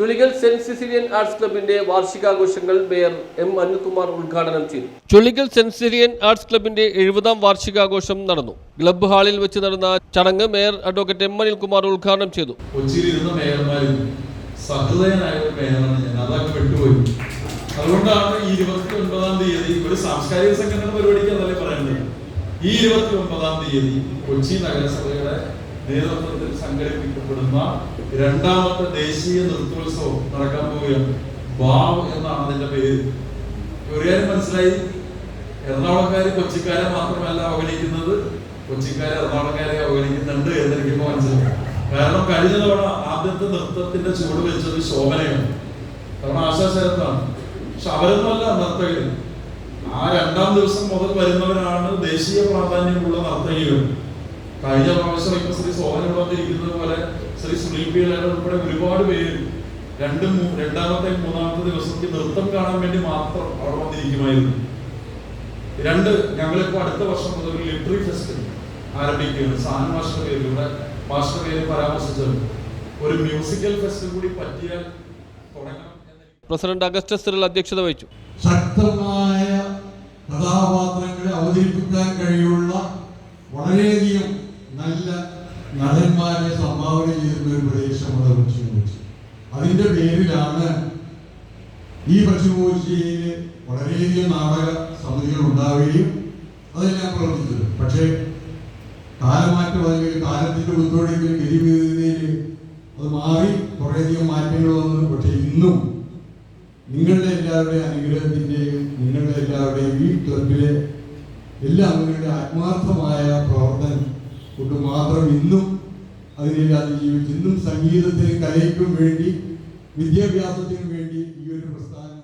Chulikal saint Cecilian arts ക്ലബിന്റെ വാർഷികാഘോഷങ്ങൾ mayor M Anilkumar ഉദ്ഘാടനം ചെയ്തു. ചുളികൽ സെന്റ് സിസിലിയൻ ആർട്സ് ക്ലബിന്റെ എഴുപതാം വാർഷികാഘോഷം നടന്നു. ക്ലബ് ഹാളിൽ വെച്ച് നടന്ന ചടങ്ങ് മേയർ അഡ്വക്കേറ്റ് എം അനിൽകുമാർ ഉദ്ഘാടനം ചെയ്തു. കൊച്ചിയിലിരുന്ന മേയർമാരിൽ സഹൃദയനായ ഒരു മേയറാണ് ഞാൻ. അതൊക്കെ വിട്ടുപോയി അതുകൊണ്ടാണ് ഈ ഇരുപത്തി ഒൻപതാം തീയതി ഒരു സാംസ്കാരിക സംഘടന പരിപാടിക്ക് അതല്ലേ പറയുന്നത് ഈ ഇരുപത്തി ഒൻപതാം തീയതി കൊച്ചി നഗരസഭയുടെ നേതൃത്വത്തിൽ സംഘടിപ്പിക്കപ്പെടുന്ന രണ്ടാമത്തെ ദേശീയ നൃത്തോത്സവം നടക്കാൻ പോവുകയാണ്. ബാവ് എന്നാണ് അതിന്റെ പേര്. കാര്യം മനസ്സിലായി? എറണാകുളക്കാര് കൊച്ചിക്കാരെ മാത്രമല്ല അവഗണിക്കുന്നത്. കൊച്ചിക്കാരെ എറണാകുളക്കാരെ അവഗണിക്കുന്നുണ്ട് എന്നെനിക്കിപ്പോ മനസ്സിലായി. കാരണം കഴിഞ്ഞ തവണ ആദ്യത്തെ നൃത്തത്തിന്റെ ചുവട് വെച്ചത് ശോഭനയാണ്. കാരണം ആശാശരത്താണ്. പക്ഷെ അവരൊന്നുമല്ല നർത്തകർ ആ രണ്ടാം ദിവസം മുതൽ വരുന്നവരാണ് ദേശീയ പ്രാധാന്യമുള്ള നർത്തകികൾ. കഴിഞ്ഞ പ്രാവശ്യം ഇപ്പൊ ശ്രീ സോഹൻ ഇരിക്കുന്നത് വന്നിരിക്കുന്നത് പോലെ ശ്രീ സുനിൽ പി എൽ ഉൾപ്പെടെ ഒരുപാട് പേര് രണ്ട് രണ്ടാമത്തെ മൂന്നാമത്തെ ദിവസത്തിൽ നൃത്തം കാണാൻ വേണ്ടി മാത്രം അവിടെ വന്നിരിക്കുമായിരുന്നു. രണ്ട് ഞങ്ങളിപ്പോ അടുത്ത വർഷം മുതൽ ലിറ്ററി ഫെസ്റ്റിവൽ ആരംഭിക്കുകയാണ്. സാൻ മാസ്റ്റർ പേരിൽ ഇവിടെ മാസ്റ്റർ പേര് പരാമർശിച്ചത്. ഒരു മ്യൂസിക്കൽ ഫെസ്റ്റ് കൂടി പറ്റിയാൽ പ്രസിഡന്റ് അഗസ്റ്റസ് അധ്യക്ഷത വഹിച്ചു. ശക്തമായ കഥാപാത്രങ്ങളെ അവതരിപ്പിക്കാൻ കഴിയുള്ള വളരെയധികം നല്ല നടന്മാരെ സംഭാവന ചെയ്യുന്ന ഒരു പ്രദേശമാണ് പശ്ചിമകോച്ചി അതിന്റെ പേരിലാണ് ഈ പശ്ചിമകോച്ചിയിൽ വളരെയധികം നാടക സമിതികൾ ഉണ്ടാവുകയും അതെല്ലാം പ്രവർത്തിച്ചത്. പക്ഷേ കാലമാറ്റം അല്ലെങ്കിൽ കാലത്തിന്റെ ഒത്തുകൊടുക്കൽ ഗതിവേദിയിൽ അത് മാറി കുറേയധികം മാറ്റങ്ങൾ വന്നു. പക്ഷേ ഇന്നും നിങ്ങളുടെ എല്ലാവരുടെയും അനുഗ്രഹത്തിന്റെയും നിങ്ങളുടെ എല്ലാവരുടെയും ഈ ക്ലബിലെ എല്ലാ അംഗങ്ങളുടെ ആത്മാർത്ഥമായ പ്രവർത്തനം കൊണ്ട് മാത്രം ഇന്നും അതിനെല്ലാം അതിജീവിച്ച് ഇന്നും സംഗീതത്തിനും കലയ്ക്കും വേണ്ടി വിദ്യാഭ്യാസത്തിനും വേണ്ടി ഈ ഒരു പ്രസ്ഥാനം.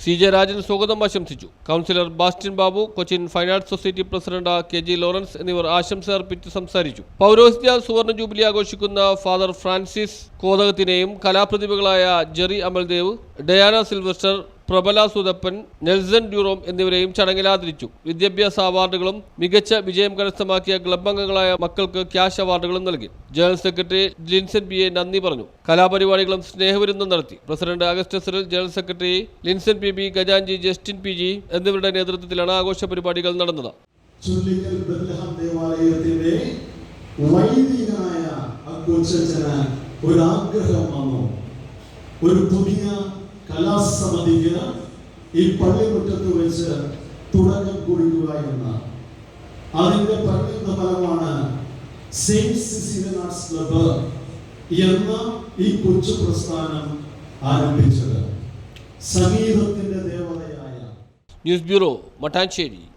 സി ജെ രാജൻ സ്വാഗതം ആശംസിച്ചു. Councillor Bastin Babu Cochin arts society president K G Lawrence എന്നിവർ ആശംസ അർപ്പിച്ച് സംസാരിച്ചു. പൗരോഹിത്യ സുവർണ ജൂബിലി ആഘോഷിക്കുന്ന ഫാദർ ഫ്രാൻസിസ് കോതകത്തിനെയും കലാപ്രതിഭകളായ Jerry Amaldev Diana Sylvester Prabala Suthappan Nelson ഡ്യൂറോം എന്നിവരെയും ചടങ്ങിൽ ആദരിച്ചു. വിദ്യാഭ്യാസ അവാർഡുകളും മികച്ച വിജയം കരസ്ഥമാക്കിയ ക്ലബ് അംഗങ്ങളായ മക്കൾക്ക് ക്യാഷ് അവാർഡുകളും നൽകി. General secretary Linson P A നന്ദി പറഞ്ഞു. കലാപരിപാടികളും സ്നേഹവിരുന്നും നടത്തി. President അഗസ്റ്റസിൽ general secretary Linson P B ഗജാൻജി Justin P G എന്നിവരുടെ നേതൃത്വത്തിലാണ് ആഘോഷ പരിപാടികൾ നടന്നത് ഒരു ആഗ്രഹം വന്നു. ഒരു പുതിയ കലാസമിതിക്ക് ഈ പള്ളിമുറ്റത്ത് വെച്ച് തുടക്കം കുറിക്കുക എന്ന അതിന്റെ പരിണിത ഫലമാണ് ആർട്സ് ക്ലബ്ബ് എന്ന ഈ കൊച്ചു പ്രസ്ഥാനം ആരംഭിച്ചത്. സംഗീതത്തിന്റെ ദേവതയായ ന്യൂസ് ബ്യൂറോ മട്ടാഞ്ചേരി.